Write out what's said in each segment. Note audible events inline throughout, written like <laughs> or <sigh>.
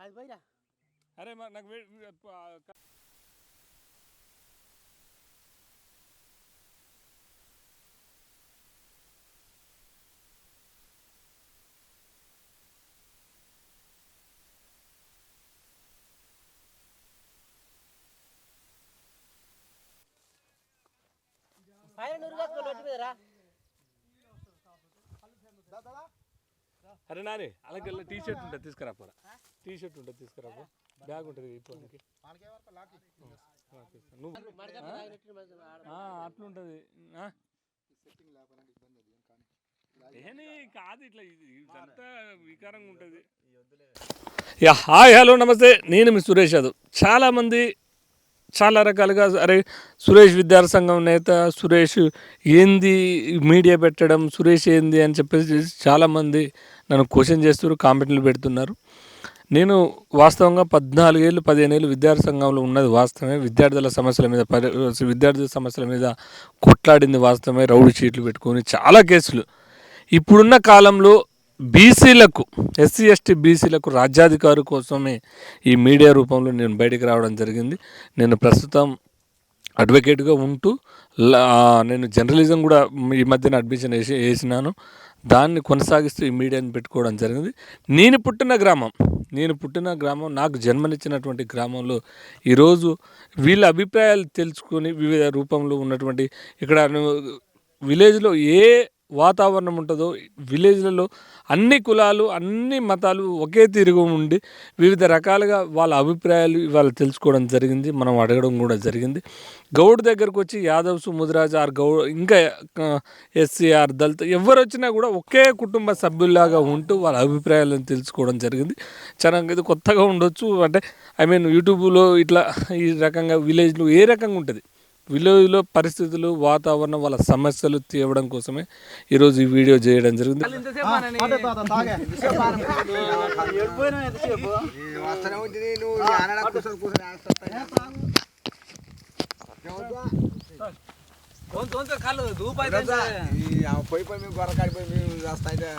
అది పోయిరా. అరే మరి నాకు అరే నాని అలాగే టీ షర్ట్ ఉంటుంది తీసుకురా పోరా. టీ షర్ట్ ఉంటుంది తీసుకురా బ్యాగ్ ఉంటుంది ఇప్పటికి. అట్లుంటది. కాదు ఇట్లా ఇదంతా వికారంగా ఉంటుంది. యా హాయ్ హలో నమస్తే. నేను మీ సురేష్ యాదవ్. చాలామంది చాలా రకాలుగా అరే సురేష్ విద్యార్థి సంఘం నేత సురేష్ ఏంది మీడియా పెట్టడం సురేష్ ఏంది అని చెప్పేసి చాలామంది నన్ను క్వశ్చన్ చేస్తారు కామెంట్లు పెడుతున్నారు. నేను వాస్తవంగా పద్నాలుగేళ్ళు పదిహేను విద్యార్థి సంఘంలో ఉన్నది వాస్తవమే. విద్యార్థుల సమస్యల మీద పరి విద్యార్థుల సమస్యల మీద కొట్లాడింది వాస్తవమే. రౌడీ షీట్లు పెట్టుకొని చాలా కేసులు. ఇప్పుడున్న కాలంలో బీసీలకు ఎస్సీ ఎస్టీ బీసీలకు రాజ్యాధికారి కోసమే ఈ మీడియా రూపంలో నేను బయటికి రావడం జరిగింది. నేను ప్రస్తుతం అడ్వకేట్గా ఉంటూ నేను జర్నలిజం కూడా ఈ మధ్యన అడ్మిషన్ వేసి వేసినాను. దాన్ని కొనసాగిస్తూ ఈ మీడియాని పెట్టుకోవడం జరిగింది. నేను పుట్టిన గ్రామం నేను పుట్టిన గ్రామం నాకు జన్మనిచ్చినటువంటి గ్రామంలో ఈరోజు వీళ్ళ అభిప్రాయాలు తెలుసుకొని వివిధ రూపంలో ఉన్నటువంటి ఇక్కడ విలేజ్లో ఏ వాతావరణం ఉంటుందో విలేజ్లలో అన్ని కులాలు అన్ని మతాలు ఒకే తిరుగు ఉండి వివిధ రకాలుగా వాళ్ళ అభిప్రాయాలు ఇవాళ తెలుసుకోవడం జరిగింది. మనం అడగడం కూడా జరిగింది. గౌడ్ దగ్గరకు వచ్చి యాదవ్స్ ముదిరాజ్ ఆర్ గౌడ్ ఇంకా ఎస్సీఆర్ దళిత ఎవరు వచ్చినా కూడా ఒకే కుటుంబ సభ్యుల్లాగా ఉంటూ వాళ్ళ అభిప్రాయాలను తెలుసుకోవడం జరిగింది. చాలా ఇది కొత్తగా ఉండొచ్చు. అంటే ఐ మీన్ యూట్యూబ్లో ఇట్లా ఈ రకంగా విలేజ్లో ఏ రకంగా ఉంటుంది? విలేజ్లో పరిస్థితులు వాతావరణం వాళ్ళ సమస్యలు తీయడం కోసమే ఈరోజు ఈ వీడియో చేయడం జరిగింది. పోయి పోయి మేము గొర్ర కాడిపోయి మేము అయితే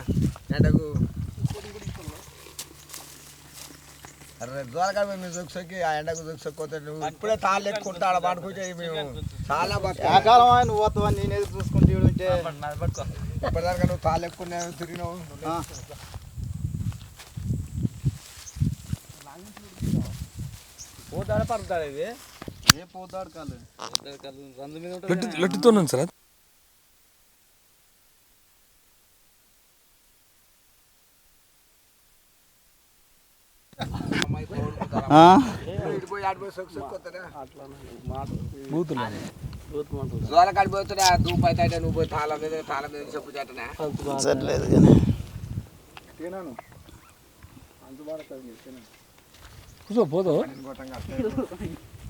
ఎండకు అరే దూర కాడిపోయి మేము దొక్కి ఆ ఎండకు దొక్కిపోతే నువ్వు ఇప్పుడే తాళ్ళు ఎక్కుంటా ఆడ పడుకుంటే మేము చాలా కాలం నువ్వు పోతావని నేను ఎదురు చూసుకుంటూ ఉంటే? ఇప్పటిదాకా నువ్వు తాళ్ళు ఎక్కువ తిరిగినావు. ఏ పోతాడు కాలు లట్టు లట్టుతో సార్ ఇడిపోయి ఆడిపోయి సొక్కు సొక్కొస్తానే బూతులు దూర కాడిపోతుంటే ఆ దూపు అయితే నువ్వు పోయి తాళం మీద తాళం మీద చెప్పు చేతనే సర్లేదు కానీ. కూర్చో పోదు.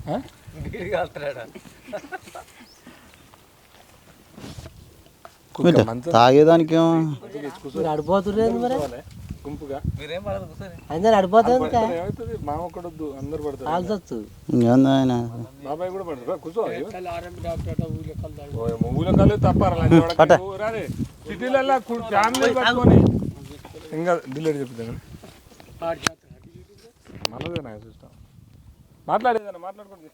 ఆ? కుక్క మంచం. తాగేదానికి అడిపోతుర్రేంది మరి కూర్చోవాలి. గుంపుగా అందరు అడిపోతుంది ఏమవుతుంది మామ ఒక్కడొద్దు అందరు పడతారు. కాల్చొచ్చు ఆయన? బాబాయ్ కూడా పడతారు కూర్చో. ఊళ్ళో కాళ్ళు తప్పారు రారే సిటీలలో ఫ్యామిలీ పట్టుకొని. ఇంకా డిలేట్ చెప్తాను. మనదే నా చూస్తాం మాట్లాడేదన్నా మాట్లాడుకోండి.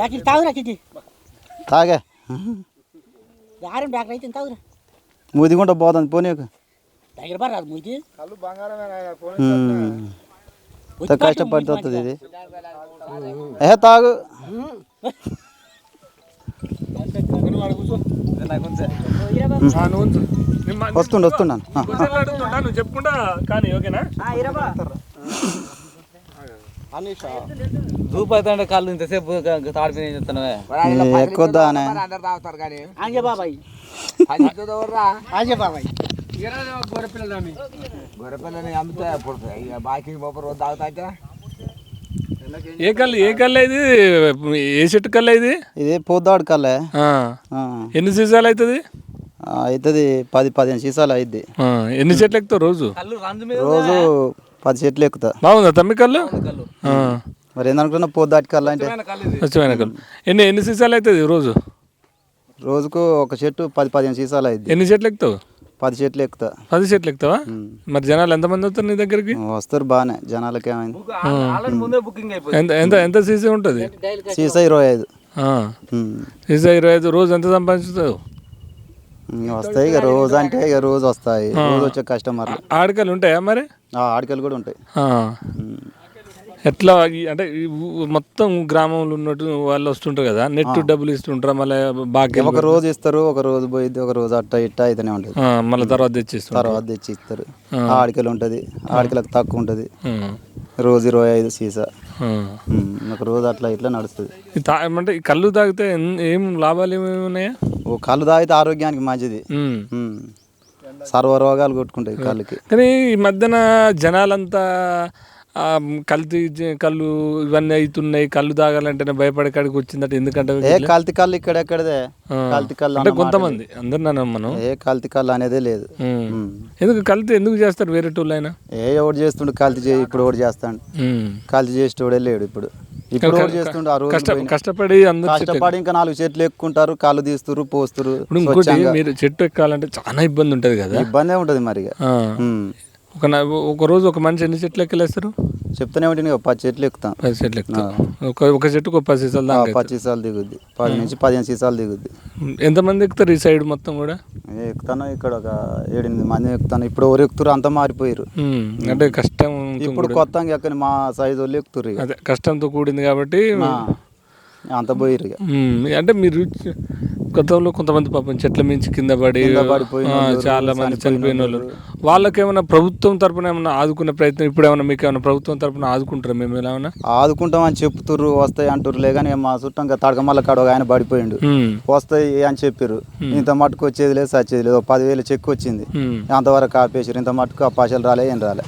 డాక్టర్ తాగురా కిటి తాగే. యారం డాక్టర్ అయితే తాగురా. ముదిగుంట పోతుంది పోనీ దగ్గర బాగా రాదు ముయ్యి కళ్ళు బంగారమే నాయనా, ఫోన్ ఇంత కష్టపడితే వస్తుంది ఇది. ఏ తాగు. వస్తుండు వస్తున్నాను నువ్వు చెప్పుకుంటా కానీ ఓకేనా? దూపైతే కాళ్ళు ఇంతసేపు తాడిపోయి చెప్తున్నావే? ఆంజే బాబాయ్ బాబాయ్ గొర్రెపిల్లని అమ్మితే ఇక బాకీ బొబ్బరు రోజు తాగుతా ఏ కళ్ళు ఏ కళ్ళు ఇది? ఏ చెట్టు కళ్ళు ఇది? ఇది పోద్దాడు. ఆ, ఎన్ని సీసాలు అవుతుంది ఆ, అవుతుంది పది పదిహేను సీసాలు అయిద్ది. ఆ, ఎన్ని చెట్లు ఎక్కుతావు రోజు? రంజు పది చెట్లు ఎక్కుతా. బాగుందా తమ్మి కళ్ళు. మరి ఏందనుకున్నా పోద్దాటి అంటే? కళ్ళు ఇది. స్వచ్ఛమైన కళ్ళు. ఎన్ని ఎన్ని సీసాలు అవుతుంది రోజు? రోజుకు ఒక చెట్టు పది పదిహేను సీసాలు అయిద్ది. ఎన్ని చెట్లు ఎక్కుతావు? పది చెట్లు ఎక్కుతా. పది చెట్లు ఎక్కుతావా. మరి జనాలు ఎంతమంది వస్తారు నీ దగ్గరికి? వస్తారు బాగానే జనాలకి ఏమైంది ఆల్రెడీ ముందే బుకింగ్ అయిపోయింది. ఎంత ఎంత ఎంత సీసీ ఉంటుంది? సీసా ఇరవై ఐదు. సీసా ఇరవై ఐదు రోజు ఎంత సంపాదించుతావు? వస్తాయి ఇక రోజు అంటే ఇక రోజు వస్తాయి. రోజు వచ్చే కస్టమర్లు. ఆడకలు ఉంటాయా మరి? ఆ, ఆడికలు కూడా ఉంటాయి. ఎట్లా అంటే మొత్తం గ్రామంలో ఉన్నట్టు వాళ్ళు వస్తుంటారు కదా. నెట్ డబ్బులు ఇస్తుంటారా మళ్ళీ బాగా ఒక రోజు ఇస్తారు ఒక రోజు పోయిద్ది ఒక రోజు అట్ట ఇట్ట అయితేనే ఉంటుంది. మళ్ళీ తర్వాత తెచ్చిస్తుంటారు తర్వాత తెచ్చి ఇస్తారు ఆడికలు ఉంటుంది ఆడికలకు తక్కువ ఉంటుంది. రోజు ఇరవై ఐదు సీసా. ఒక రోజు అట్లా ఇట్లా నడుస్తుంది. అంటే ఈ కళ్ళు తాగితే ఏం లాభాలు ఏమేమి ఉన్నాయా? ఓ కళ్ళు తాగితే ఆరోగ్యానికి మంచిది. సర్వ రోగాలు కొట్టుకుంటాయి కళ్ళకి. కానీ ఈ మధ్యన జనాలంతా కల్తీ కళ్ళు ఇవన్నీ అవుతున్నాయి కళ్ళు తాగాలంటేనే భయపడే కాడికి వచ్చిందట. ఎందుకంటే ఏ కల్తీ కళ్ళు ఇక్కడెక్కడదే. కల్తీ కళ్ళు అంటే కొంతమంది అందరు నన్ను మనం. ఏ కల్తీ కళ్ళు అనేదే లేదు. ఎందుకు కల్తీ ఎందుకు చేస్తారు వేరే టోళ్ళైనా ఏ ఎవడు చేస్తుండు కల్తీ చేయి ఇప్పుడు ఒకటి చేస్తాడు? కల్తీ చేసేటోడే లేడు ఇప్పుడు. ఇప్పుడు చేస్తుండు ఆ రోజు కష్ట కష్టపడి కష్టపడి ఇంకా నాలుగు చెట్లు ఎక్కుంటారు కళ్ళు తీస్తురు పోస్తురు మీరు చెట్టు ఎక్కాలంటే చాలా ఇబ్బంది ఉంటుంది కదా. ఇబ్బందే ఉంటది మరి. ఒక ఒక రోజు ఒక మనిషి ఎన్ని చెట్లు ఎక్కలేస్తారు? చెప్తూనే ఉంటుంది పది చెట్లు ఎక్కుతాం. పది చెట్లు ఎక్కుతారు ఒక ఒక చెట్టుకు ఒక పది సీసాలు దాకా పది సీసాలు దిగుద్ది. పది నుంచి పదిహేను సీసాలు దిగుద్ది. ఎంతమంది ఎక్కుతారు ఈ సైడ్ మొత్తం కూడా? ఎక్కుతాను ఇక్కడ ఒక ఏడెనిమిది మంది ఎక్కుతాను. ఇప్పుడు ఎవరు ఎక్కుతారు అంతా మారిపోయారు. అంటే కష్టం ఇప్పుడు కొత్తగా ఎక్కని మా సైజు వాళ్ళు ఎక్కుతారు అదే కష్టంతో కూడింది కాబట్టి అంత పోయిరు అంటే మీరు గతంలో కొంతమంది పాపం చెట్ల మించి కింద పడి చాలా మంది చనిపోయిన వాళ్ళు. వాళ్ళకేమైనా ప్రభుత్వం తరపున ఏమైనా ఆదుకునే ప్రయత్నం ఇప్పుడు ఏమైనా మీకు ఏమైనా ప్రభుత్వం తరపున ఆదుకుంటారా? మేము ఏమైనా ఆదుకుంటామని చెప్తుర్రు వస్తాయి అంటుర్రు. కానీ మా చుట్టంగా తడకమల్ల కాడ ఆయన పడిపోయిండు. వస్తాయి అని చెప్పారు ఇంత మట్టుకు వచ్చేది లేదు సచ్చేది లేదు. పదివేలు చెక్ వచ్చింది. అంతవరకు ఆపేసారు ఇంత మట్టుకు ఆ పైసలు రాలే ఏం రాలే.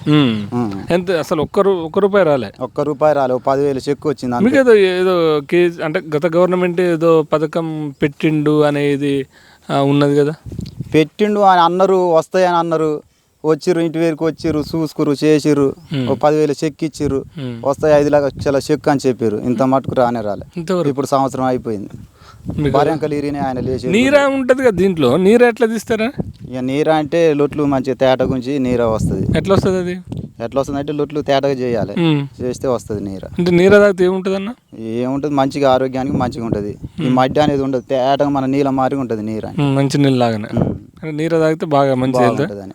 ఎంత అసలు ఒక్క ఒక్క రూపాయి రాలే? ఒక్క రూపాయి రాలే పదివేలు చెక్ వచ్చింది మీకు ఏదో ఏదో కేజ్ అంటే గత గవర్నమెంట్ ఏదో పథకం పెట్టిండు అనేది ఉన్నది కదా? పెట్టిండు అని అన్నారు వస్తాయని అన్నారు. వచ్చిర్రు ఇంటి వేరుకు వచ్చిర్రు చూసుకురు చేసిర్రు ఓ పదివేలు చెక్ ఇచ్చిర్రు. వస్తాయి ఐదు లక్షల చెక్ అని చెప్పారు ఇంత మట్టుకు రానే రాలే. ఇప్పుడు సంవత్సరం అయిపోయింది. ఆయన లేచి నీరా ఉంటది కదా దీంట్లో? నీరు ఎట్లా తీస్తారా? ఇక నీర అంటే లొట్లు మంచిగా తేట గుంచి నీర వస్తుంది. ఎట్లా వస్తుంది అది? ఎట్లా వస్తుంది అంటే లొట్లు తేటగా చేయాలి. చేస్తే వస్తుంది నీర. అంటే నీర తాగితే ఏముంటుంది అన్న ఏముంటుంది? మంచిగా ఆరోగ్యానికి మంచిగా ఉంటుంది. ఈ మడ్డి అనేది ఉండదు. తేటగా మన నీళ్ళ మారి ఉంటుంది నీర మంచి నీళ్ళు లాగానే. నీర తాగితే బాగా మంచిది వెళ్తా?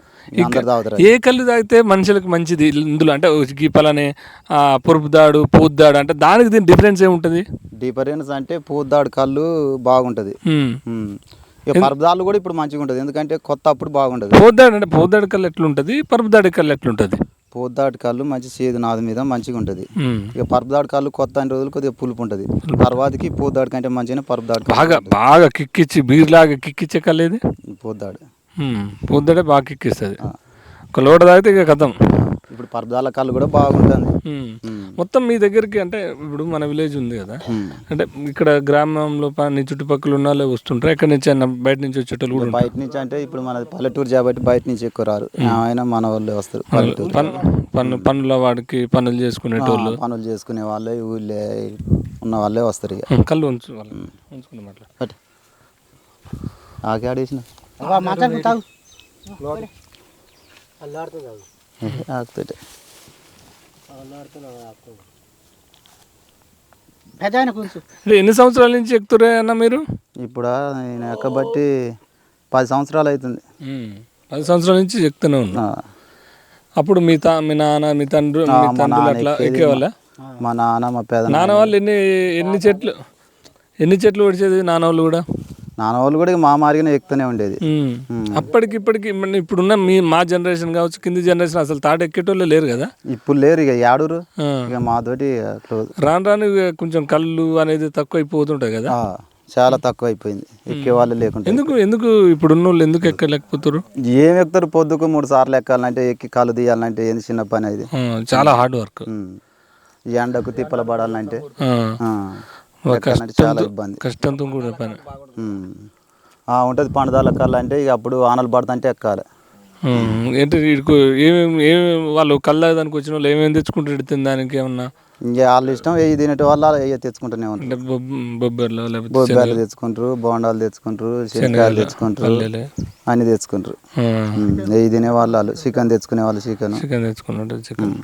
ఏ కళ్ళు తాగితే మనుషులకు మంచిది. ఇందులో అంటే గీపలనే పొరుపు దాడు పూత్ దాడు అంటే దానికి దీని డిఫరెన్స్ ఏముంటుంది? డిఫరెన్స్ అంటే పూద్దాడు కళ్ళు బాగుంటుంది. పరదాలు కూడా ఇప్పుడు మంచిగా ఉంటుంది. ఎందుకంటే కొత్త అప్పుడు బాగుంటుంది పోద్దాడు అంటే పోద్దాడు కళ్ళు ఎట్లుంటుంది? పరుపు దాడి కళ్ళు ఎట్లుంటుంది? పూద్దాడు కళ్ళు మంచి చేదు నాదు మీద మంచిగా ఉంటుంది. ఇక పరపదాడు కళ్ళు కొత్త అన్ని రోజులు కొద్దిగా పులుపు ఉంటుంది. తర్వాతకి పూద్దాడు కంటే మంచిగానే పరపదాడు బాగా బాగా కిక్కిచ్చి బీర్లాగా కిక్కిచ్చే కళ్ళు ఏది? పూద్దాడు. పొద్దుడే బాగా కిక్కిస్తుంది ఒక లోట తాగితే ఇక కథం. ఇప్పుడు పరపదాల కళ్ళు కూడా బాగుంటుంది. మొత్తం మీ దగ్గరికి అంటే ఇప్పుడు మన విలేజ్ ఉంది కదా. అంటే ఇక్కడ గ్రామంలో పని చుట్టుపక్కల ఉన్న వాళ్ళే వస్తుంటారు? ఎక్కడి నుంచి అయినా బయట నుంచి వచ్చేటోళ్ళు కూడా. బయట నుంచి అంటే ఇప్పుడు మనది పల్లెటూరు కాబట్టి బయట నుంచి ఎక్కువ రారు. ఆయన మన వాళ్ళే వస్తారు పల్లెటూరు. పన్ పన్ను పనుల వాడికి పనులు చేసుకునేటోళ్ళు. పనులు చేసుకునే వాళ్ళే ఊళ్ళే ఉన్న వాళ్ళే వస్తారు ఇక. కళ్ళు ఉంచు వాళ్ళు. ఉంచుకుని మాట్లాడు ఆకుతోటే పెద్ద ఎన్ని సంవత్సరాల నుంచి ఎక్కుతురే అన్న మీరు? ఇప్పుడు నేను ఎక్కబట్టి పది సంవత్సరాలు అవుతుంది పది సంవత్సరాల నుంచి ఎక్కుతూనే ఉన్నా. అప్పుడు మీ తా మీ నాన్న మీ తండ్రి మీ తండ్రులు అట్లా ఎక్కేవాళ్ళ? మా నాన్న మా పెద నాన్న వాళ్ళు ఎన్ని ఎన్ని చెట్లు ఎన్ని చెట్లు పడిచేది నాన్న వాళ్ళు కూడా? నాన్న వాళ్ళు కూడా మా మారిగానే ఎక్కుతూనే ఉండేది. అప్పటికి ఇప్పటికి ఇప్పుడున్న మీ మా జనరేషన్ కావచ్చు కింది జనరేషన్ అసలు తాట ఎక్కేటోళ్ళే లేరు కదా? ఇప్పుడు లేరు ఇక యాడూరు ఆ. ఇక మాతోటి క్లోజ్. రాను రాను కొంచెం కళ్ళు అనేది తక్కువ అయిపోతుంటాయి కదా చాలా తక్కువ అయిపోయింది ఎక్కే వాళ్ళు లేకుండా ఎందుకు ఎందుకు ఇప్పుడున్న వాళ్ళు ఎందుకు ఎక్కలేకపోతారు ఏం ఎక్కుతారు పొద్దుకు మూడు సార్లు ఎక్కాలంటే ఎక్కి కళ్ళు తీయాలంటే ఏంది చిన్న పని అది? చాలా హార్డ్ వర్క్. ఎండకు తిప్పల పడాలంటే. ఎక్కాలంటే చాలా ఇబ్బంది. కష్టంతో కూడా పని. ఉంటుంది పండుదాల అంటే ఇక అప్పుడు ఆనలు పడుతుంటే ఎక్కాలి. ఏంటి ఏమేమి ఏమేమి వాళ్ళు కళ్ళ దానికి వచ్చిన వాళ్ళు ఏమేమి తెచ్చుకుంటారు తినడానికి ఏమన్నా? ఇంకా వాళ్ళ ఇష్టం వెయ్యి తినేటి వాళ్ళు వెయ్యి తెచ్చుకుంటూనే ఉంటారు. బొబ్బర్లు బొబ్బాయిలు తెచ్చుకుంటారు బోండాలు తెచ్చుకుంటారు శనగకాయలు తెచ్చుకుంటారు అన్ని తెచ్చుకుంటారు. వెయ్యి తినే వాళ్ళు వాళ్ళు చికెన్ తెచ్చుకునే వాళ్ళు చికెన్. Chicken తెచ్చుకున్నట్టు chicken.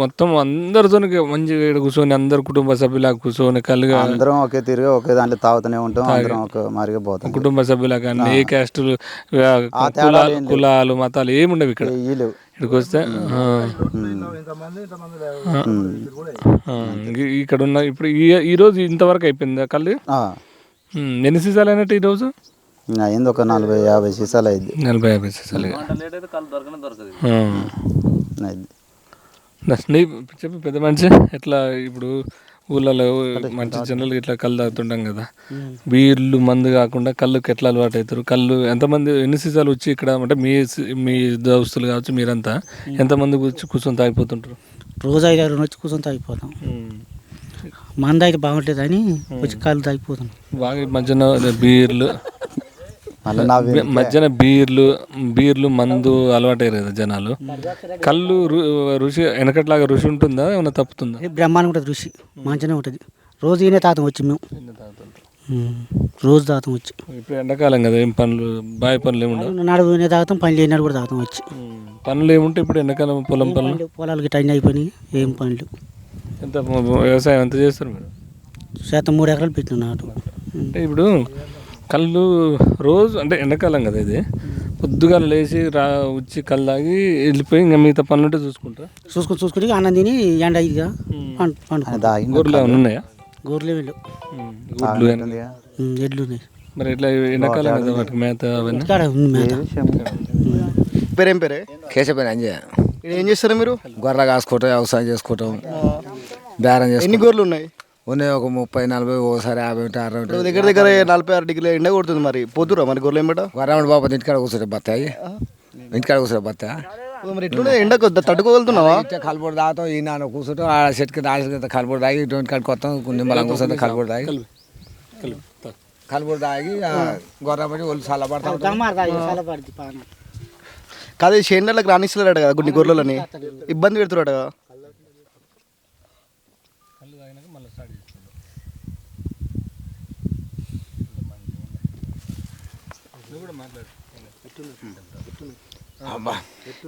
మొత్తం అందరితో మంచిగా ఇక్కడ కూర్చొని అందరు కుటుంబ సభ్యులా కూర్చొని కలుగా అందరం ఒకే తిరిగి ఒకే దాంట్లో తాగుతూనే ఉంటాం అందరం ఒక మారిగా పోతాం. కుటుంబ సభ్యులా కానీ ఏ క్యాస్టులు కులాలు. కులాలు మతాలు ఏమి ఉండవు ఇక్కడ. ఇక్కడికి వస్తే ఇక్కడ ఉన్న ఇప్పుడు ఈ రోజు ఇంతవరకు అయిపోయిందా కళ్ళు? ఎన్ని సీసాలు అయినట్టు ఈరోజు అయింది ఒక నలభై యాభై సీసాలు అయింది నలభై యాభై సీసాలు. అయింది నీ చెప్పు పెద్ద మనిషి ఎట్లా ఇప్పుడు ఊళ్ళలో మంచి జనరల్గా ఇట్లా కళ్ళు తాగుతుంటాం కదా. బీర్లు మందు కాకుండా కళ్ళుకి ఎట్లా అలవాటు అవుతారు? కళ్ళు ఎంతమంది ఎన్ని సీసాలు వచ్చి ఇక్కడ అంటే మీ మీ దోస్తులు కావచ్చు మీరంతా ఎంతమంది వచ్చి కూర్చొని తాగిపోతుంటారు? రోజు ఐదు ఆరు వచ్చి కూర్చొని తాగిపోతాం. మంద అయితే బాగుంటుంది అని వచ్చి కాళ్ళు తాగిపోతాం. బాగా మధ్యన బీర్లు మధ్యన బీర్లు బీర్లు మందు అలవాటయ్యారు కదా జనాలు. కళ్ళు రు- రుచి వెనకట్లాగా రుచి ఉంటుందా? ఏమైనా తప్పుతుందా? బ్రహ్మాండం ఉంటుంది రుచి. మంచిగానే ఉంటుంది. రోజు ఈయనే తాతం వచ్చి మేము. రోజు తాతం వచ్చి. ఇప్పుడు ఎండాకాలం కదా ఏం పనులు బావి పనులు ఏముండవు నాడు ఈయనే తాగుతాం పని లేనాడు కూడా తాగుతాం వచ్చి. పనులు ఏముంటే ఇప్పుడు ఎండాకాలం పొలం పనులు? పనులు, పొలాలు గిట్ట అన్నీ అయిపోయినాయి. ఏం పనులు? ఎంత వ్యవసాయం ఎంత చేస్తారు మీరు? శాతం మూడు ఎకరాలు పెట్టిన నాటు. అంటే ఇప్పుడు కళ్ళు రోజు అంటే ఎండాకాలం కదా ఇది. పొద్దుగా లేచి రా వచ్చి కళ్ళు తాగి వెళ్ళిపోయి ఇంకా మిగతా పనులు ఉంటే చూసుకుంటారా చూసుకొని చూసుకొని అన్నం తిని ఎండ ఇదిగా గొర్రెలు ఏమైనా ఉన్నాయా? గోర్లే వెళ్ళు. ఎడ్లు ఉన్నాయి. మరి ఇట్లా ఎండాకాలం కదా వాటికి మేత అవన్నీ? పేరేం పేరే? కేశపని అంజయ్య. ఏం చేస్తారు మీరు? గొర్రె కాసుకోవటం వ్యవసాయం చేసుకోవటం బేరం ఎన్ని చేసుకుంటాం. గోర్లు ఉన్నాయి? ఉన్నాయి ఒక ముప్పై నలభై ఒకసారి యాభై అరవై దగ్గర దగ్గర నలభై ఆరు డిగ్రీల ఎండ కొడుతుంది మరి. పోతురా మరి గొర్రెలు ఏమిట గొర్రెమ్మడి బాబు ఇంటికాడ కూర్చోటం బత్తాయి ఇంటికాడ కూర్చోటం బత్తా. మరి ఎట్లుండే ఎండకు తట్టుకోగలుగుతున్నావా? కలబడి తాగుతాం ఈ నాన్న కూర్చుంటాం ఆ చెట్టు కింద ఆ చెట్టు కింద కలబడి తాగి ఇటువంటి కాడికి వస్తాం నిమ్మలం కూర్చొని కలబడి తాగి కలబడి తాగి గొర్రెమ్మడి ఒళ్ళు చల్లబడతాం కాదు చేనులకు రాణిస్తున్నారట కదా కొన్ని గొర్రెలని. ఇబ్బంది పెడుతున్నారట కదా.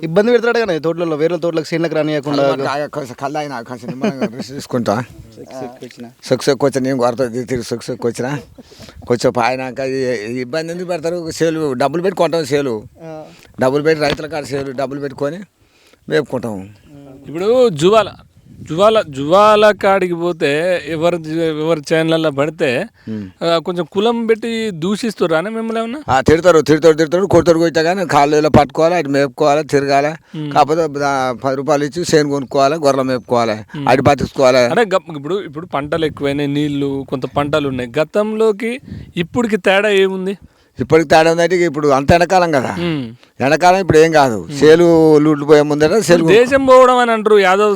ఇబ్బంది పెడతాడు కదా తోటలలో వేరే తోటలకు చేనులకు రానియకుండా. కళ్ళు తాగిన కొంచెం నిమ్మలంగా రెస్ట్ తీసుకుంటా. సొక్కు సొక్కు వచ్చి నేను కొరత తిరిగి సొక్కు సొక్కు వచ్చిన కొంచెం పాయినాక ఈ- ఇబ్బంది ఎందుకు పెడతారు? సేలు డబ్బులు పెట్టి కొంటాం సేలు. డబ్బులు పెట్టి రైతుల కాడ సేలు డబ్బులు పెట్టుకొని మేపుకుంటాం. ఇప్పుడు జువాల జువాల జువాల కాడికి పోతే ఎవరి ఎవరి ఛానళ్ళలో పడితే కొంచెం కులం పెట్టి దూషిస్తుర్రా మిమ్మల్ని ఏమన్నా? ఆ, తిడతారు తిడతారు తిడతారు కొడతారు కొట్టా కానీ కాళ్ళు పట్టుకోవాలి అటు మేపుకోవాలి తిరగాలి కాకపోతే పది రూపాయలు ఇచ్చి చేను కొనుక్కోవాలి గొర్రెలు మేపుకోవాలి అటు బతికించుకోవాలి. అంటే ఇప్పుడు ఇప్పుడు పంటలు ఎక్కువైనాయి నీళ్ళు కొంత పంటలు ఉన్నాయి. గతంలోకి ఇప్పటికి తేడా ఏముంది? ఇప్పటికి తేడా ఉందంటే ఇప్పుడు అంత ఎండాకాలం కదా. ఎండాకాలం ఇప్పుడు ఏం కాదు. సేలు లూట్లు పోయే ముందర సేలు దేశం పోవడం అని అంటారు. యాదవ్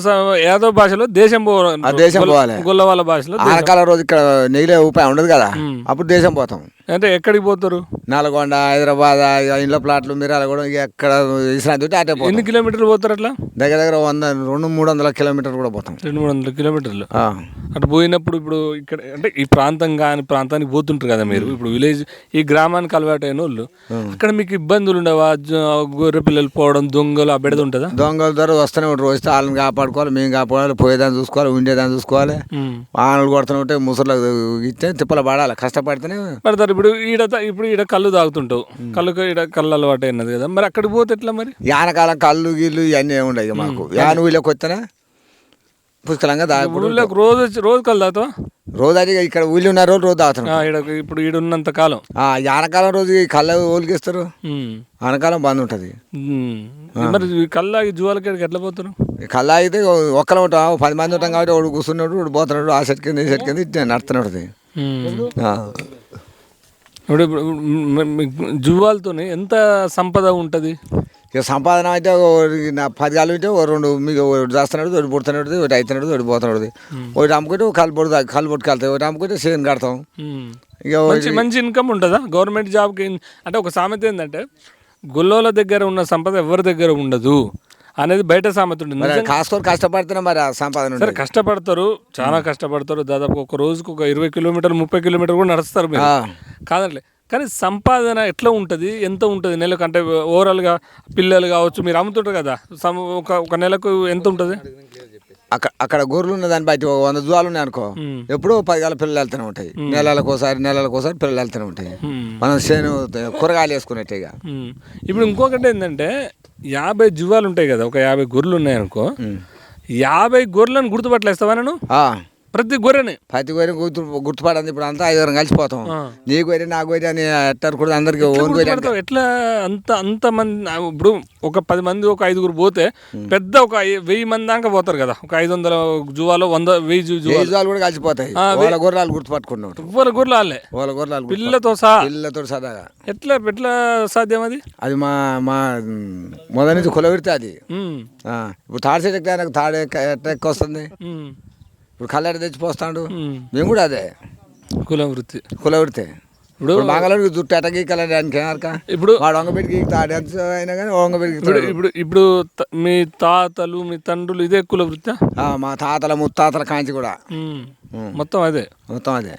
యాదవ్ భాషలో దేశం పోవడం. దేశం పోవాలి. గొల్ల వాళ్ళ భాషలో. ఆనకాలం రోజు ఇక్కడ నెగిలే ఉపాయం ఉండదు కదా. అప్పుడు దేశం పోతాం. అంటే ఎక్కడికి పోతారు? నల్గొండ హైదరాబాద్ ఇండ్ల ప్లాట్లు మిరాలు కూడా ఎక్కడ విశ్రాంతి ఉంటే అటే ఎన్ని కిలోమీటర్లు పోతారు అట్లా? దగ్గర దగ్గర వంద రెండు మూడు వందల కిలోమీటర్ కూడా పోతాం. రెండు మూడు వందల కిలోమీటర్లు. అటు పోయినప్పుడు ఇప్పుడు ఇక్కడ అంటే ఈ ప్రాంతం కాని ప్రాంతానికి పోతుంటారు కదా మీరు. ఇప్పుడు విలేజ్ ఈ గ్రామానికి అలవాటు అయిన వాళ్ళు. అక్కడ మీకు ఇబ్బందులు ఉండవా? గొర్రె పిల్లలు పోవడం దొంగలు ఆ బెడద ఉంటుందా? దొంగల ద్వారా వస్తూనే ఉంటారు. వస్తే వాళ్ళని కాపాడుకోవాలి మేము కాపాడాలి పోయేదాన్ని చూసుకోవాలి ఉండేదాన్ని చూసుకోవాలి. ఉమ్. వానలు కొడుతూ ఉంటే ముసలు ఇస్తే తిప్పలు పడాలి కష్టపడితేనే పడతారు. ఇప్పుడు ఈడ ఇప్పుడు ఈడ కళ్ళు తాగుతుంటావు. కళ్ళు ఈడ కళ్ళు అలవాటు అయినది కదా. మరి అక్కడికి పోతే ఎట్లా మరి? యానకాలం కళ్ళు గిళ్ళు ఇవన్నీ ఉండవు మాకు. యాన ఊళ్ళోకి వస్తేనే పుష్కలంగా దాగుడు ఊళ్ళోకి రోజు వచ్చి రోజు కళ్ళు తాగుతావా రోజు అది ఇక ఊళ్ళో ఉన్న రోజు రోజు తాగుతున్నాం ఆ, ఈడ ఇప్పుడు ఈడ ఉన్నంత కాలం. ఆ యానకాలం రోజు ఈ కళ్ళ ఊలికిస్తారు ఉమ్. ఆనకాలం బంద్ ఉంటుంది. ఉమ్. మరి ఈ జువాలకి ఎట్లా పోతారు కళ్ళ అయితే ఒక్కరు ఉంటాం పది మంది ఉంటాం కాబట్టి వాడు కూర్చున్నాడు వాడు పోతున్నాడు ఆ సెట్ కింద ఈ సెట్ కింద ఇట్లా నడుతున్నాడు ఉమ్. ఆ. ఇప్పుడు ఇప్పుడు మ- జువాలతోని ఎంత సంపద ఉంటుంది? ఇక సంపాదన అయితే పది కాళ్ళు ఉంటే ఓ రెండు మీకు ఒకటి చేస్తున్నాడు ఒకటి పుడుతున్నాడు ఒకటి అవుతున్నాడు ఒకటి పోతున్నాడు. ఒకటి అమ్ముకుంటే ఒక కళ్ళు పొడి కళ్ళు పొట్టుకెళ్తాయి ఒకటి అమ్ముకుంటే చేను కడతాం. ఇక మంచి మంచి ఇన్కమ్ ఉంటుందా? గవర్నమెంట్ జాబ్కి అంటే ఒక సామెత ఏంటంటే గొల్లోల దగ్గర ఉన్న సంపద ఎవరి దగ్గర ఉండదు అనేది బయట సామెత ఉంటుంది. మరి నిజంగా- కాసుకొని కష్టపడితేనే మరి ఆ సంపాదన సరే. కష్టపడతారు చాలా కష్టపడతారు. దాదాపు ఒక రోజుకు ఒక ఇరవై కిలోమీటర్లు ముప్పై కిలోమీటర్లు కూడా నడుస్తారు మీరు. ఆ. కానీ సంపాదన ఎట్లా ఉంటుంది? ఎంత ఉంటుంది? నెలకు అంటే ఓవరాల్గా పిల్లలు కావచ్చు మీరు అమ్ముతుంటారు కదా? సమ ఒక ఒక నెలకు ఎంత ఉంటుంది? అక్కడ అక్కడ గొర్రెలు ఉన్న దాన్ని ఒక వంద జువాలు ఉన్నాయి అనుకో. ఎప్పుడో పది గల పిల్లలు వెళ్తూనే ఉంటాయి. నెలలకు ఒకసారి నెలలకు ఒకసారి పిల్లలు వెళ్తూనే ఉంటాయి. మనం చేను కూరగాయలు వేసుకునేట్టు. ఇప్పుడు ఇంకొకటి ఏంటంటే యాభై జువాలు ఉంటాయి కదా ఒక యాభై గొర్రెలు ఉన్నాయి అనుకో. యాభై గొర్రెలను గుర్తుపట్టలేస్తావా నేను ప్రతి గొర్రెని. ప్రతి గొర్రె గుర్తు గుర్తుపడింది ఇప్పుడు అంతా ఐదుగురం కలిసిపోతాం నీ గొర్రె నా గొర్రె అని అట్టారు కూడా అందరికి ఓన్ గొర్రె ఎట్లా అంత అంత మంది ఇప్పుడు ఒక పది మంది ఒక ఐదుగురు పోతే పెద్ద ఒక వెయ్యి మంది దాకా పోతారు కదా. ఒక ఐదు వందల జువాలో వంద వెయ్యి జువాలు. కూడా కలిసిపోతాయి వాళ్ళ గొర్రెలు గుర్తుపట్టుకున్నాడు. ఎవ్వరు గొర్రెలు వాళ్ళే. వాళ్ళ గొర్రెలు పిల్లలతో సహా. పిల్లలతో సదాగా ఎట్లా ఎట్లా సాధ్యం అది? అది మా మా మొదటి నుంచి కులవిడితే అది. ఇప్పుడు తాడు చెట్టు తాడు ఎక్క- ఎట్ట ఎక్క వస్తుంది ఇప్పుడు కల్లెడ తెచ్చిపోస్తాడు ఉమ్. మేము కూడా అదే. కులం వృత్తి. కులవిడితే ఇప్పుడు ఇప్పుడు మంగళూరుకి జుట్టు ఎట్ట గీకలని అనక ఇప్పుడు వాడు వంగబెట్టి గీకుతాడు ఎంత అయినా కానీ వంగబెట్టి ఇప్పుడు ఇప్పుడు మీ తాతలు మీ తండ్రులు ఇదే కుల వృత్తి? ఆ, మా తాతల ముత్తాతల కాంచి కూడా. మొత్తం అదే. మొత్తం అదే.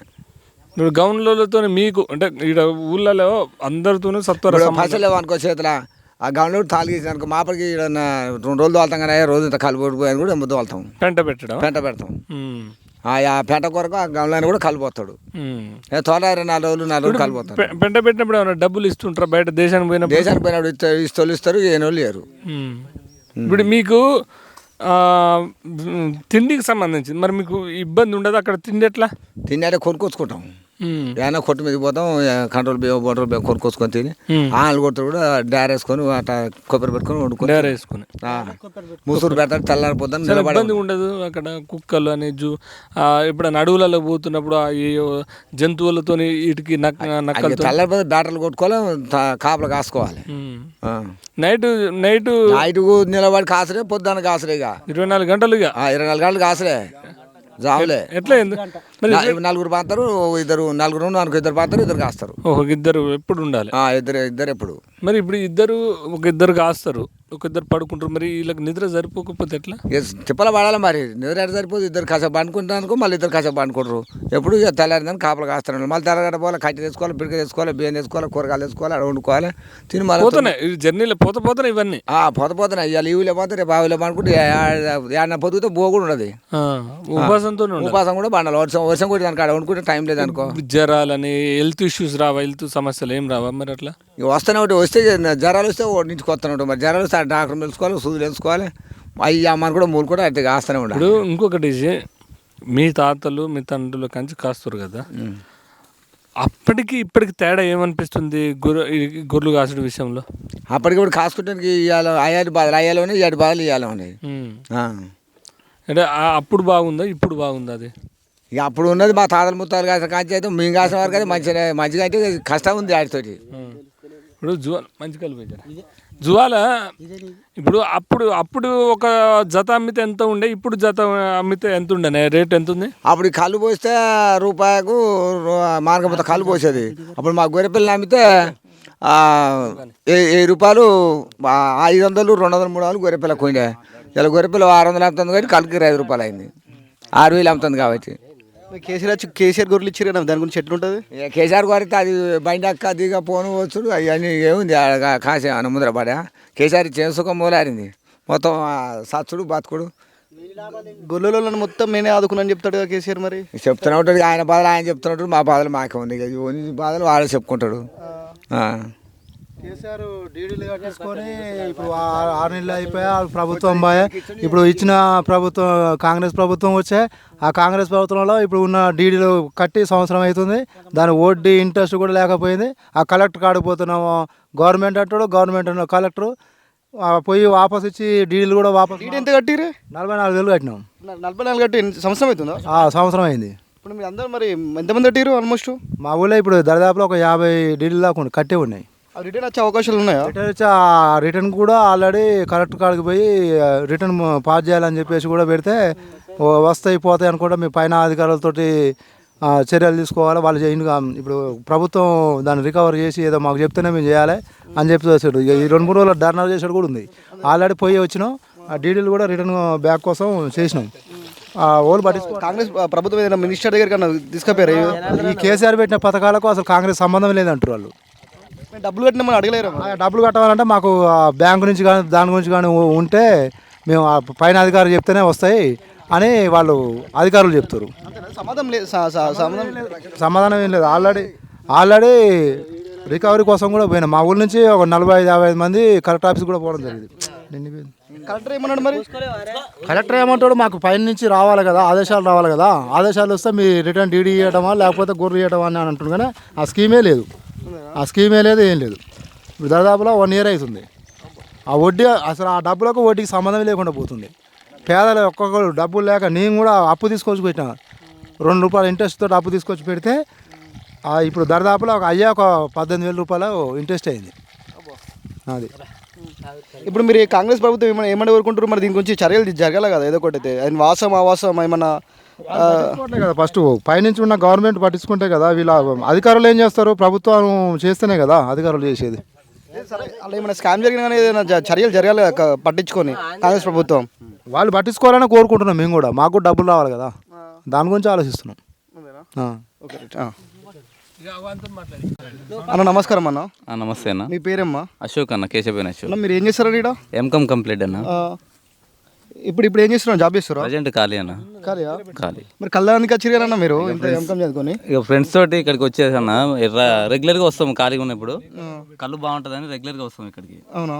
ఇప్పుడు గౌన్లతో మీకు అంటే ఇక్కడ ఊళ్ళలో అందరితోనూ సత్వర ఇప్పుడు సంబంధం. పసలు అనుకో చేతుల. ఆ గమలో తాళి గీసినాక నా రెండు రోజులు తోలుతాం కానీ రోజు ఇంత పడిపోయాను కూడా ముద్దు తోలుతాం. పెంట పెట్టడం? పెంట పెడతాం. ఆ పెంట కొరకు ఆ గమలాన్ని కూడా కలిపోతాడు. ఇరవై నాలుగు రోజులు నాలుగు రోజులు కలిపోతాడు. పెంట పెట్టినప్పుడు ఏమైనా డబ్బులు ఇస్తుంటారా? బయట దేశానికి పోయినప్పుడు? దేశానికి పోయినప్పుడు ఇస్తారు ఇస్తారు ఏ లేరు. ఇప్పుడు మీకు తిండికి సంబంధించి మరి మీకు ఇబ్బంది ఉండదు? అక్కడ తిండి ఎట్లా? తిన్నాడే కొనుక్కొచ్చుకుంటాం. ఉమ్, ఏమైనా కొట్టు మీద పోతాం కంట్రోల్ బియ్యం బోటర్ బియ్యం కొనుక్కొచ్చుకొని తిని. ఆలు కొడుతాడు కూడా డార్ వేసుకొని అట్లా కొబ్బరి పెట్టుకొని వండుకొని డేరా వేసుకుని. ముసురు పెడతాడు తెల్లారిపోతాను చాలా నిలబడి ఇబ్బంది ఉండదు అక్కడ కుక్కలు అని జూ ఇప్పుడు అడవులలో పోతున్నప్పుడు జంతువులతో వీటికి నక్ నక్కలతో తెల్లారిపోతే బ్యాటర్లు కొట్టుకోవాలి కాపలు కాసుకోవాలి. నైట్ నైట్ నైట్కు నిలబడి కాసరే పొద్దున్న కాసరే ఇక. ఇరవై నాలుగు గంటలు ఇక. ఇరవై నాలుగు గంటలు కాసరే జావులే ఎట్లా నలుగురు పాతారు ఇద్దరు నలుగురు అనుకో ఇద్దరు పాతారు ఇద్దరు కాస్తారు. ఒక ఇద్దరు ఎప్పుడు ఉండాలి? ఆ, ఇద్దరు ఇద్దరు ఎప్పుడు. మరి ఇప్పుడు ఇద్దరు ఒక ఇద్దరు కాస్తారు. ఒక ఇద్దరు పడుకుంటారు. మరి వీళ్ళకి నిద్ర సరిపోకపోతే ఎట్లా? ఇక తిప్పల పడాలి మరి? నిద్ర ఎడ సరిపోదు? ఇద్దరు కాసేపు అనుకుంటానుకో మళ్ళీ ఇద్దరు కాసేపు అనుకుంటారు ఎప్పుడు ఇక తెల్లారిందని కాపలు కాస్తారు మళ్ళీ తెల్లగడ్డ పోవాలి కట్టి తెచ్చుకోవాలి పిడిక తెచ్చుకోవాలి బియ్యం తెచ్చుకోవాలి కూరగాయలు తెచ్చుకోవాలి అక్కడ వండుకోవాలి తిని మళ్ళీ పోతున్నాయి. జర్నీలో పోత పోతున్నాయి ఇవన్నీ. ఆ, పోత పోతున్నాయి ఇవాళ లీవులే పోతే రేపు ఆవులే అనుకుంటే ఏడన పొద్దుతో బో కూడా ఉండదు. ఉపాసంతో ఉపాసం కూడా బండాలి వర్షం వర్షం కొట్టి దానికి ఆడ వండుకుంటే టైం లేదనుకో జ్వరాలని హెల్త్ ఇష్యూస్ రావా? హెల్త్ సమస్యలు ఏం రావా? మరి అట్లా? వస్తూనే ఉంటాయి వస్తే జ్వరాలు వస్తే కొత్తనే ఉంటాయి. మరి జ్వరాలు వస్తే డాక్టర్ తెలుసుకోవాలి సూదులు తెలుసుకోవాలి అయ్యి అమ్మని కూడా మూలు కూడా అట్లా కాస్తూనే ఉండాలి. ఇప్పుడు ఇంకొకటి మీ తాతలు మీ తండ్రుల కంచి కాస్తారు కదా. అప్పటికి ఇప్పటికి తేడా ఏమనిపిస్తుంది గొర్రె గొర్రెలు కాసుడు విషయంలో? అప్పటికి ఇప్పుడు కాసుకుంటానికి ఇవ్వాలి అయ్యాటి బాధలు అయ్యాలి ఉన్నాయి ఏడు బాధలు ఇవ్వాలి ఉన్నాయి. అంటే ఆ- అప్పుడు బాగుందా ఇప్పుడు బాగుందా అది? ఇక అప్పుడు ఉన్నది మా తాతల ముత్తాలు కాసిన కాంచి అయితే మేము కాసిన వరకు అయితే మంచిగా మంచిగా అయితే కష్టం ఉంది వాటితోటి ఇప్పుడు జువాల మంచి కలిపి జువాల? ఇప్పుడు అప్పుడు అప్పుడు ఒక జత అమ్మితే ఎంత ఉండే? ఇప్పుడు జత అమ్మితే ఎంత ఉండే రేట్ ఎంత ఉంది అప్పుడు కళ్ళు పోస్తే రూపాయకు మార్గపోతే కళ్ళు పోసేది. అప్పుడు మా గొర్రె పిల్లలు అమ్మితే ఏ- వెయ్యి రూపాయలు ఐదు వందలు రెండు వందలు మూడు వందలు గొర్రె పిల్ల కొండే ఇలా గొర్రె పిల్ల ఆరు వందలు అమ్ముతుంది కాబట్టి కళ్ళకి ఐదు రూపాయలు అయింది. ఆరు వేలు అమ్ముతుంది కాబట్టి. కేసీఆర్ వచ్చి కేసీఆర్ గొర్రెలు ఇచ్చారు కదా దాని గురించి ఎట్లుంటుంది? ఇక కేసీఆర్ గారికి అది బండి అక్క దిగ పోను వచ్చుడు అవన్నీ ఏముంది ఆడ కాసే అన్న ముందర పడా. కేసీఆర్ చేసుక మూలారింది మొత్తం ఆ సచ్చుడు బతుకుడు. గొర్రెలను మొత్తం నేనే ఆదుకున్నాను చెప్తాడు కదా కేసీఆర్ మరి? చెప్తూనే ఉంటాడు ఆయన బాధలు ఆయన చెప్తున్నట్టు మా బాధలు మాకే ఉంది. ఇక బాధలు వాళ్ళు చెప్పుకుంటాడు. ఆ. కేసీఆర్ డీడీలు కట్టేసుకొని ఇప్పుడు ఆ- ఆరు నెలలు అయిపోయా ఆ ప్రభుత్వం బాయే. ఇప్పుడు ఇచ్చిన ప్రభుత్వం కాంగ్రెస్ ప్రభుత్వం వచ్చే ఆ కాంగ్రెస్ ప్రభుత్వంలో ఇప్పుడు ఉన్న డీడీలు కట్టి సంవత్సరం అవుతుంది. దాని వడ్డీ ఇంట్రెస్ట్ కూడా లేకపోయింది. ఆ కలెక్టర్ కాడికి పోతున్నాము. గవర్నమెంట్ అంటాడు గవర్నమెంట్ అన్న కలెక్టర్. ఆ పోయి వాపస్ ఇచ్చి డీడీలు కూడా వాపస్ డీడీ ఎంత కట్టిరే నలభై నాలుగు వేలు కట్టినాం. నలభై నాలుగు కట్టి సంవత్సరం అవుతుందా? ఆ సంవత్సరం అయింది. ఇప్పుడు మీరు అందరూ మరి ఎంతమంది కట్టిరు ఆల్మోస్ట్? మా ఊళ్ళో ఇప్పుడు దరిదాపులో ఒక యాభై డీడీలు దాకా కట్టే ఉన్నాయి. రిటర్న్ వచ్చే అవకాశాలు ఉన్నాయా? రిటర్న్ వచ్చి ఆ రిటర్న్ కూడా ఆల్రెడీ కలెక్టర్ కాడికి పోయి రిటర్న్ పాస్ చేయాలని చెప్పేసి కూడా పెడితే వస్తాయి పోతాయి అనుకుంటా మీ పైన అధికారులతోటి చర్యలు తీసుకోవాలి. వాళ్ళు ఇప్పుడు ప్రభుత్వం దాన్ని రికవర్ చేసి ఏదో మాకు చెప్తేనే మేము చేయాలి అని చెప్పి చేశాడు ఈ రెండు మూడు రోజులు ధర్నా చేసాడు కూడా ఉంది. ఆల్రెడీ పోయి వచ్చినాం. ఆ డీడీలు కూడా రిటర్న్ బ్యాక్ కోసం చేసినాం. ఆ ఓళ్ళు పట్టించుకో కాంగ్రెస్ ప్రభుత్వం ఏదైనా మినిస్టర్ దగ్గర తీసుకుపోయారు? ఈ కేసీఆర్ పెట్టిన పథకాలకు అసలు కాంగ్రెస్ సంబంధం లేదంటారు వాళ్ళు. డబ్బులు కట్టిన మనం అడగలేరు డబ్బులు కట్టాలంటే మాకు బ్యాంకు నుంచి కానీ దాని గురించి కానీ ఉంటే మేము పైన అధికారులు చెప్తేనే వస్తాయి అని వాళ్ళు అధికారులు చెప్తారు. సమాధానం లేదు సమాధానం సమాధానం ఏం లేదు. ఆల్రెడీ ఆల్రెడీ రికవరీ కోసం కూడా పోయినా. మా ఊరి నుంచి ఒక నలభై ఐదు యాభై ఐదు మంది కలెక్టర్ ఆఫీస్ కూడా పోవడం జరిగింది? కలెక్టర్ ఏమన్నాడు మరి? కలెక్టర్ ఏమంటాడు? మాకు పైన నుంచి రావాలి కదా ఆదేశాలు రావాలి కదా. ఆదేశాలు వస్తే మీ రిటర్న్ డీడీ ఇవ్వడమా లేకపోతే గొర్రె ఇవ్వడమా అని అంటుంది కానీ ఆ స్కీమే లేదు. ఆ స్కీమే లేదు ఏం లేదు. ఇప్పుడు దాదాపులో వన్ ఇయర్ అవుతుంది. ఆ వడ్డీ అసలు ఆ డబ్బులకు వడ్డీకి సంబంధం లేకుండా పోతుంది. పేదలు ఒక్కొక్కరు డబ్బులు లేక నేను కూడా అప్పు తీసుకొచ్చి పెట్టిన. రెండు రూపాయల ఇంట్రెస్ట్ తోటి అప్పు తీసుకొచ్చి పెడితే ఇప్పుడు దరిదాపులో ఒక అయ్యా ఒక పద్దెనిమిది వేల రూపాయలు ఇంట్రెస్ట్ అయింది. అది. ఇప్పుడు మీరు కాంగ్రెస్ ప్రభుత్వం ఏమైనా ఏమని కోరుకుంటారు మరి దీని గురించి చర్యలు జరగాలి కదా ఏదో ఒకటి అయితే. ఆయన వాసం ఆవాసం ఏమన్నా కదా ఫస్ట్ పైనుంచి ఉన్న గవర్నమెంట్ పట్టించుకుంటే కదా వీళ్ళ అధికారులు ఏం చేస్తారు? ప్రభుత్వం చేస్తేనే కదా అధికారులు చేసేది. సరే అలా ఏమైనా స్కామ్ జరిగినా ఏదైనా చర్యలు జరగాలి పట్టించుకొని కాంగ్రెస్ ప్రభుత్వం. వాళ్ళు పట్టించుకోవాలని కోరుకుంటున్నాం మేము కూడా. మాకు కూడా డబ్బులు రావాలి కదా. దాని గురించి ఆలోచిస్తున్నాం. అన్న నమస్కారం అన్న. నమస్తే అన్న. మీ పేరేమ్మా? అశోక్ అన్న కేశవన్ అశోక్. అన్న మీరు ఏం చేస్తారండి ఇక్కడ ఎంకమ్ కంప్లీట్ అన్న. ఇప్పుడు ఇప్పుడు ఏం చేస్తున్నారు జాబ్ చేస్తారా ప్రజెంట్ ఖాళీ అన్న. ఖాళీయా? ఖాళీ. మరి కళ్ళానికి వచ్చిరిగారన్న మీరు? ఇంత ఎంకమ్ చదువుకొని ఇక ఫ్రెండ్స్ తోటి ఇక్కడికి వచ్చేసి అన్న రెగ్యులర్గా వస్తాం ఖాళీగా ఉన్నప్పుడు. కళ్ళు బాగుంటుందని రెగ్యులర్గా వస్తాం ఇక్కడికి. అవునా.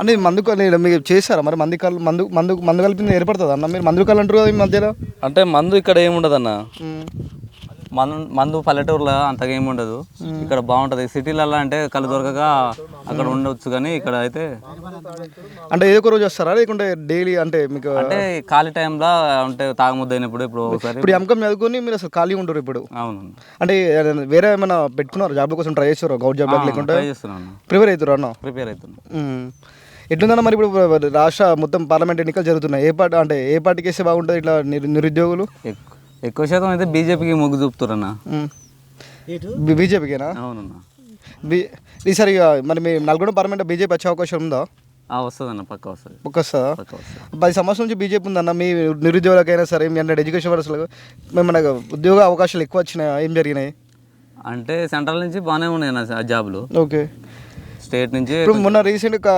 అంటే మందు మీరు చేస్తారా మరి మంది కళ్ళు మందు మందు మందు కలిపింది ఏర్పడుతుంది అన్న? మీరు మందు కళ్ళు అంటారు కదా ఈ మధ్యలో? అంటే మందు ఇక్కడ ఏముండదు అన్న మందు మందు పల్లెటూరులో అంతగా ఏమి ఉండదు. ఇక్కడ బాగుంటుంది. సిటీలలో అంటే కళ్ళు దొరకక అక్కడ ఉండొచ్చు కానీ ఇక్కడ అయితే అంటే ఏదో ఒక రోజు వస్తారా? లేకుంటే డైలీ అంటే మీకు అంటే ఖాళీ టైంలో అంటే తాగముద్దు అయినప్పుడు ఇప్పుడు ఒకసారి ఇప్పుడు ఎంకమ్ చదువుకొని మీరు అసలు ఖాళీ ఉంటారు ఇప్పుడు. అవును. అంటే వేరే ఏమైనా పెట్టుకున్నారు? జాబ్ కోసం ట్రై చేస్తారు? గౌట్ జాబ్ లేకుంటే? ట్రై చేస్తున్నాను. ప్రిపేర్ అవుతారు అన్న? ప్రిపేర్ అవుతున్నాను. ఎట్లుందన్న మరి ఇప్పుడు రాష్ట్ర మొత్తం పార్లమెంట్ ఎన్నికలు జరుగుతున్నాయి? ఏ పార్టీ అంటే ఏ పార్టీకి వేస్తే బాగుంటుంది ఇట్లా నిరు- నిరుద్యోగులు? ఎక్కు- ఎక్కువ శాతం అయితే బీజేపీకి మొగ్గు చూపుతారన్న. బీజేపీకేనా? అవునన్నా. బీ ఈసారి ఇక మరి మీ నల్గొండ పార్లమెంట్ బీజేపీ వచ్చే అవకాశం ఉందా? ఆ, వస్తుందన్న పక్క వస్తుంది. పక్క వస్తుంది? పది సంవత్సరం నుంచి బీజేపీ ఉందన్న మీ నిరుద్యోగులకైనా సరే మీ అంటే ఎడ్యుకేషన్ వర్స్లకు మేము మనకు ఉద్యోగ అవకాశాలు ఎక్కువ వచ్చినాయి? ఏం జరిగినాయి? అంటే సెంట్రల్ నుంచి బాగానే ఉన్నాయి అన్న జాబ్లు. ఓకే. స్టేట్ నుంచి ఇప్పుడు మొన్న రీసెంట్గా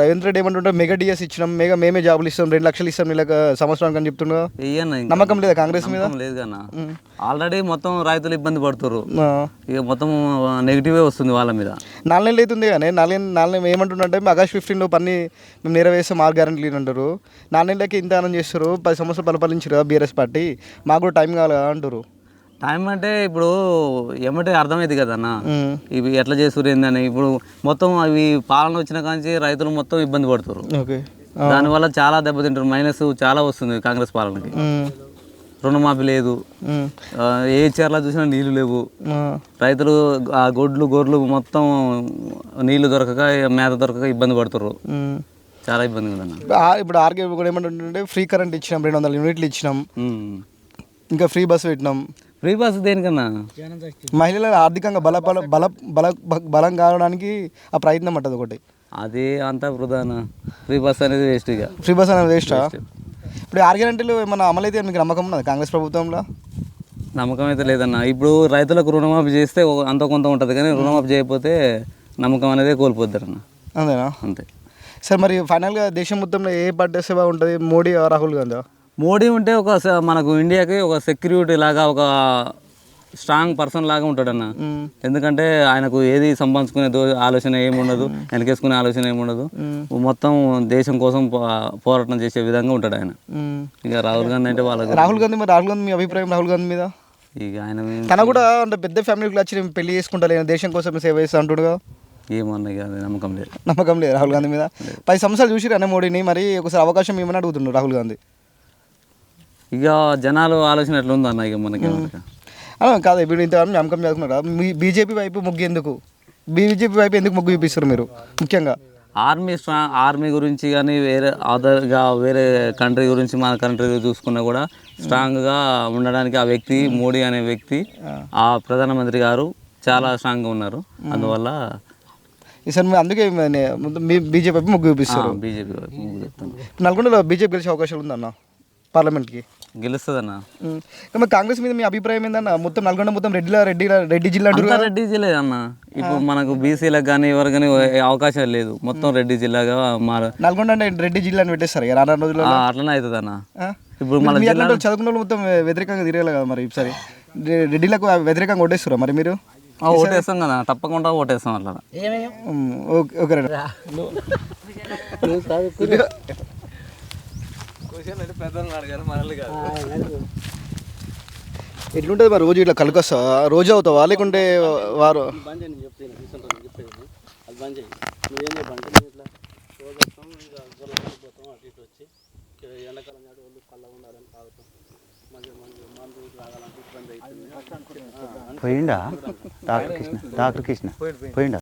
రవీంద్ర రెడ్డి ఏమంటుంటే మెగా డిఎస్ ఇచ్చినాం మెగా మేమే జాబులు ఇస్తాం రెండు లక్షలు ఇస్తాం నీళ్ళకి సంవత్సరానికి అని ఇంకా. నమ్మకం లేదా కాంగ్రెస్ మీద? లేదు కన్నా. ఆల్రెడీ మొత్తం రైతులు ఇబ్బంది పడుతున్నారు. ఇక మొత్తం నెగిటివే వస్తుంది వాళ్ళ మీద. నాలుగు నెలలు అవుతుంది కానీ నాలుగు నాలుగు మేము ఆగస్ట్ ఫిఫ్టీన్లో పని మేము నెరవేస్తాం ఆరు గ్యారెంటీ అంటారు. నాలుగు నెలలకి ఇంత ఆనం చేస్తారు పది సంవత్సరాలు పరిపాలించారు బీఆర్ఎస్ పార్టీ. మాకు కూడా టైం కావాలి అంటారు టైం అంటే ఇప్పుడు ఏమంటే అర్థమైంది కదా అన్న? ఉమ్. ఇవి ఎట్లా చేస్తున్నారు ఏందని ఇప్పుడు మొత్తం అవి పాలన వచ్చిన కాంచి రైతులు మొత్తం ఇబ్బంది పడుతున్నారు దానివల్ల చాలా దెబ్బతింటారు మైనస్ చాలా వస్తుంది కాంగ్రెస్ పాలనకి. రుణమాఫీ లేదు. ఏ చీరలో చూసినా నీళ్ళు లేవు. రైతులు ఆ గొడ్లు గొర్రెలు మొత్తం నీళ్ళు దొరకక మేత దొరకక ఇబ్బంది ఉమ్. చాలా ఇబ్బంది ఇప్పుడు ఆర్కే కూడా ఏమంటుంటే ఫ్రీ కరెంట్ ఇచ్చినాం రెండు వందల యూనిట్లు ఇచ్చినాం. ఇంకా ఫ్రీ బస్ పెట్టినాం. ఫ్రీ దేనికన్నా? మహిళలు ఆర్థికంగా బల బల బల బల బలం కావడానికి ఆ ప్రయత్నం అంటది ఒకటి. అది అంతా వృధాన? ఫ్రీ బస్ అనేది వేస్ట్ ఇక. ఫ్రీ బస్ అనేది వేస్టా? ఇప్పుడు ఆరు గ్యారెంటీలు ఏమన్నా అమలైతే మీకు నమ్మకం ఉన్నది కాంగ్రెస్ ప్రభుత్వంలో? నమ్మకం అయితే లేదన్న. ఇప్పుడు రైతులకు రుణమాఫీ చేస్తే అంత కొంత ఉంటుంది కానీ రుణమాఫీ చేయకపోతే నమ్మకం అనేది కోల్పోద్దారు అన్న అంతేనా? అంతే. సార్ మరి ఫైనల్గా దేశం మొత్తంలో ఏ పార్టీ వస్తే బాగుంటుంది మోడీ రాహుల్ గాంధీ మోడీ ఉంటే ఒక మనకు ఇండియాకి ఒక సెక్యూరిటీ లాగా ఒక స్ట్రాంగ్ పర్సన్ లాగా ఉంటాడన్న. ఎందుకంటే ఆయనకు ఏది సంపాదించుకునే దో- ఆలోచన ఏమి ఉండదు వెనకేసుకునే ఆలోచన ఏమి ఉండదు మొత్తం దేశం కోసం పో- పోరాటం చేసే విధంగా ఉంటాడు ఆయన. ఇక రాహుల్ గాంధీ అంటే వాళ్ళకి రాహుల్ గాంధీ మరి రాహుల్ గాంధీ మీ అభిప్రాయం రాహుల్ గాంధీ మీద? ఇక ఆయన తన కూడా అంటే పెద్ద ఫ్యామిలీకి వచ్చి నేను పెళ్ళి చేసుకుంటా దేశం కోసం సేవ చేస్తా అంటుడుగా ఏమన్నా అది నమ్మకం లేదు. నమ్మకం లేదు రాహుల్ గాంధీ మీద. పది సంవత్సరాలు చూసి అన్న మోడీని మరి ఒకసారి అవకాశం ఏమని అడుగుతుండ్రు రాహుల్ గాంధీ? ఇక జనాలు ఆలోచన ఎట్లా ఉందన్న ఇక మనకి కాదు ఇప్పుడు ఇంత నమ్మకం చదువుకున్నారా మీ బీజేపీ వైపు ముగ్గు ఎందుకు? బీజేపీ వైపు ఎందుకు ముగ్గు చూపిస్తారు మీరు ముఖ్యంగా? ఆర్మీ స్ట్రాంగ్ ఆర్మీ గురించి కానీ వేరే అదర్గా వేరే కంట్రీ గురించి మన కంట్రీ చూసుకున్నా కూడా స్ట్రాంగ్గా ఉండడానికి ఆ వ్యక్తి మోడీ అనే వ్యక్తి ఆ. ప్రధానమంత్రి గారు చాలా స్ట్రాంగ్గా ఉన్నారు. అందువల్ల ఈసారి మీరు అందుకే బీజేపీ వైపు మొగ్గు చూపిస్తారు బీజేపీ నల్గొండలో బీజేపీ గెలిచే అవకాశాలు ఉందన్న పార్లమెంట్కి గెలుస్తుందన్న. ఇంకా మరి కాంగ్రెస్ మీద మీ అభిప్రాయం ఏందన్న? మొత్తం నల్గొండ మొత్తం రెడ్డి రెడ్డి రెడ్డి జిల్లా అంటారు? రెడ్డి జిల్లా అన్న. ఇప్పుడు మనకు బీసీలకు కానీ ఎవరు కానీ అవకాశం లేదు. మొత్తం రెడ్డి జిల్లాగా మార నల్గొండ అంటే రెడ్డి జిల్లా అని పెట్టేస్తారు రానున్న రోజుల్లో. అట్లనే అవుతుంది అన్న? ఇప్పుడు మన చదువుకున్న వాళ్ళు మొత్తం వ్యతిరేకంగా తిరగాలి కదా మరి ఈసారి? రెడ్డిలకు వ్యతిరేకంగా ఓటేస్తారా మరి మీరు? ఆ, ఓటేస్తాం కదా. తప్పకుండా ఓటేస్తాం అట్లా. ఉమ్, ఓకే <laughs> ఎట్లుంటుంది మరి రోజు ఇట్లా కలుకొస్తా? రోజు అవుతావా? లేకుంటే వారు బంద్ చేయి నేను చెప్తాను తీసుకుంటాను చెప్పేది అది బంద్ చేయి నువ్వేం చెప్పంటే నేను ఇట్లా రోజు వస్తాం ఇక గొల్లకి పోతాం అటు ఇటు వచ్చి. ఇక ఎండాకాలం నాడు వాళ్ళు కళ్ళ ఉండాలని తాగుతాం. మంచి మంచి మందు తాగాలంటే ఇబ్బంది అవుతుంది. పోయిండా? Doctor Krishna doctor Krishna. పోయిండా?